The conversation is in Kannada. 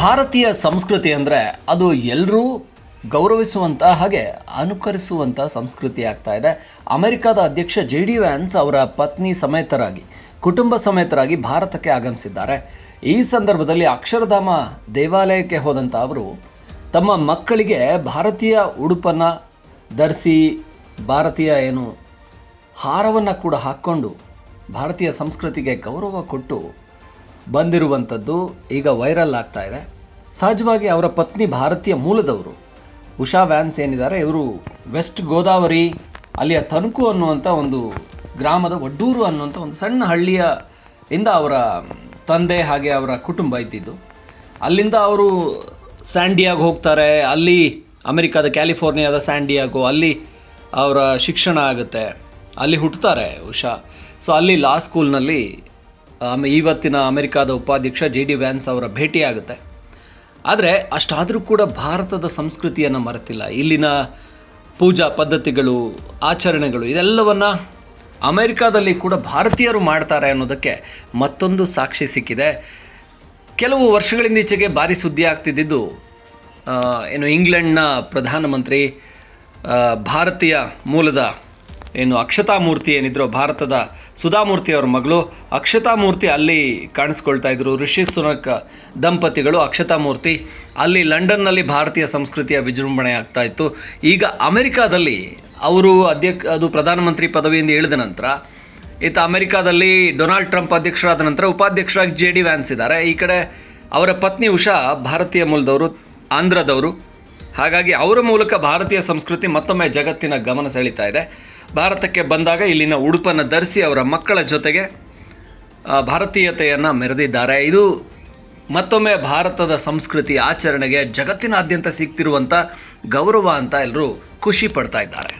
ಭಾರತೀಯ ಸಂಸ್ಕೃತಿ ಅಂದರೆ ಅದು ಎಲ್ಲರೂ ಗೌರವಿಸುವಂಥ ಹಾಗೆ ಅನುಕರಿಸುವಂಥ ಸಂಸ್ಕೃತಿ ಆಗ್ತಾ ಇದೆ. ಅಮೆರಿಕದ ಅಧ್ಯಕ್ಷ ಜೆ ಡಿ ವ್ಯಾನ್ಸ್ ಅವರ ಪತ್ನಿ ಸಮೇತರಾಗಿ, ಕುಟುಂಬ ಸಮೇತರಾಗಿ ಭಾರತಕ್ಕೆ ಆಗಮಿಸಿದ್ದಾರೆ. ಈ ಸಂದರ್ಭದಲ್ಲಿ ಅಕ್ಷರಧಾಮ ದೇವಾಲಯಕ್ಕೆ ಹೋದಂಥ ಅವರು, ತಮ್ಮ ಮಕ್ಕಳಿಗೆ ಭಾರತೀಯ ಉಡುಪನ್ನು ಧರಿಸಿ ಭಾರತೀಯ ಏನು, ಹಾರವನ್ನು ಕೂಡ ಹಾಕ್ಕೊಂಡು ಭಾರತೀಯ ಸಂಸ್ಕೃತಿಗೆ ಗೌರವ ಕೊಟ್ಟು ಬಂದಿರುವಂಥದ್ದು ಈಗ ವೈರಲ್ ಆಗ್ತಾ ಇದೆ. ಸಹಜವಾಗಿ ಅವರ ಪತ್ನಿ ಭಾರತೀಯ ಮೂಲದವರು, ಉಷಾ ವ್ಯಾನ್ಸ್ ಏನಿದ್ದಾರೆ, ಇವರು ವೆಸ್ಟ್ ಗೋದಾವರಿ, ಅಲ್ಲಿಯ ತನುಕು ಅನ್ನುವಂಥ ಒಂದು ಗ್ರಾಮದ ಒಡ್ಡೂರು ಅನ್ನುವಂಥ ಒಂದು ಸಣ್ಣ ಹಳ್ಳಿಯ ಇಂದ ಅವರ ತಂದೆ ಹಾಗೆ ಅವರ ಕುಟುಂಬ ಇದ್ದಿದ್ದು. ಅಲ್ಲಿಂದ ಅವರು ಸ್ಯಾಂಡಿಯಾಗ ಹೋಗ್ತಾರೆ, ಅಲ್ಲಿ ಅಮೆರಿಕಾದ ಕ್ಯಾಲಿಫೋರ್ನಿಯಾದ ಸ್ಯಾಂಡಿಯಾಗೋ ಅಲ್ಲಿ ಅವರ ಶಿಕ್ಷಣ ಆಗುತ್ತೆ, ಅಲ್ಲಿ ಹುಟ್ಟುತ್ತಾರೆ ಉಷಾ. ಸೊ ಅಲ್ಲಿ ಲಾ ಸ್ಕೂಲ್ನಲ್ಲಿ ಇವತ್ತಿನ ಅಮೆರಿಕಾದ ಉಪಾಧ್ಯಕ್ಷ ಜೆ ಡಿ ವ್ಯಾನ್ಸ್ ಅವರ ಭೇಟಿಯಾಗುತ್ತೆ. ಆದರೆ ಅಷ್ಟಾದರೂ ಕೂಡ ಭಾರತದ ಸಂಸ್ಕೃತಿಯನ್ನು ಮರೆತಿಲ್ಲ. ಇಲ್ಲಿನ ಪೂಜಾ ಪದ್ಧತಿಗಳು, ಆಚರಣೆಗಳು, ಇದೆಲ್ಲವನ್ನು ಅಮೆರಿಕಾದಲ್ಲಿ ಕೂಡ ಭಾರತೀಯರು ಮಾಡ್ತಾರೆ ಅನ್ನೋದಕ್ಕೆ ಮತ್ತೊಂದು ಸಾಕ್ಷಿ ಸಿಕ್ಕಿದೆ. ಕೆಲವು ವರ್ಷಗಳಿಂದೀಚೆಗೆ ಭಾರಿ ಸುದ್ದಿ ಆಗ್ತಿದ್ದಿದ್ದು ಏನು ಇಂಗ್ಲೆಂಡ್ನ ಪ್ರಧಾನಮಂತ್ರಿ ಭಾರತೀಯ ಮೂಲದ ಏನು ಅಕ್ಷತಾ ಮೂರ್ತಿ ಏನಿದ್ರು ಭಾರತದ ಸುಧಾಮೂರ್ತಿ ಅವರ ಮಗಳು. ಅಕ್ಷತಾ ಮೂರ್ತಿ ಅಲ್ಲಿ ಕಾಣಿಸ್ಕೊಳ್ತಾ ಇದ್ರು. ಋಷಿ ಸುನಕ್ ದಂಪತಿಗಳು ಅಕ್ಷತಾ ಮೂರ್ತಿ ಅಲ್ಲಿ ಲಂಡನ್ನಲ್ಲಿ ಭಾರತೀಯ ಸಂಸ್ಕೃತಿಯ ವಿಜೃಂಭಣೆ ಆಗ್ತಾ ಇತ್ತು. ಈಗ ಅಮೆರಿಕಾದಲ್ಲಿ ಅವರು ಅಧ್ಯಕ್ಷ ಅದು ಪ್ರಧಾನಮಂತ್ರಿ ಪದವಿಯಿಂದ ಇಳಿದ ನಂತರ, ಈತ ಅಮೆರಿಕಾದಲ್ಲಿ ಡೊನಾಲ್ಡ್ ಟ್ರಂಪ್ ಅಧ್ಯಕ್ಷರಾದ ನಂತರ ಉಪಾಧ್ಯಕ್ಷರಾಗಿ ಜೆ ಡಿ ವ್ಯಾನ್ಸ್ ಇದ್ದಾರೆ. ಈ ಕಡೆ ಅವರ ಪತ್ನಿ ಉಷಾ ಭಾರತೀಯ ಮೂಲದವರು, ಆಂಧ್ರದವರು. ಹಾಗಾಗಿ ಅವರ ಮೂಲಕ ಭಾರತೀಯ ಸಂಸ್ಕೃತಿ ಮತ್ತೊಮ್ಮೆ ಜಗತ್ತಿನ ಗಮನ ಸೆಳೀತಾ ಇದೆ. ಭಾರತಕ್ಕೆ ಬಂದಾಗ ಇಲ್ಲಿನ ಉಡುಪನ್ನು ಧರಿಸಿ ಅವರ ಮಕ್ಕಳ ಜೊತೆಗೆ ಭಾರತೀಯತೆಯನ್ನು ಮೆರೆದಿದ್ದಾರೆ. ಇದು ಮತ್ತೊಮ್ಮೆ ಭಾರತದ ಸಂಸ್ಕೃತಿ ಆಚರಣೆಗೆ ಜಗತ್ತಿನಾದ್ಯಂತ ಸಿಗ್ತಿರುವಂಥ ಗೌರವ ಅಂತ ಎಲ್ಲರೂ ಖುಷಿ ಪಡ್ತಾ ಇದ್ದಾರೆ.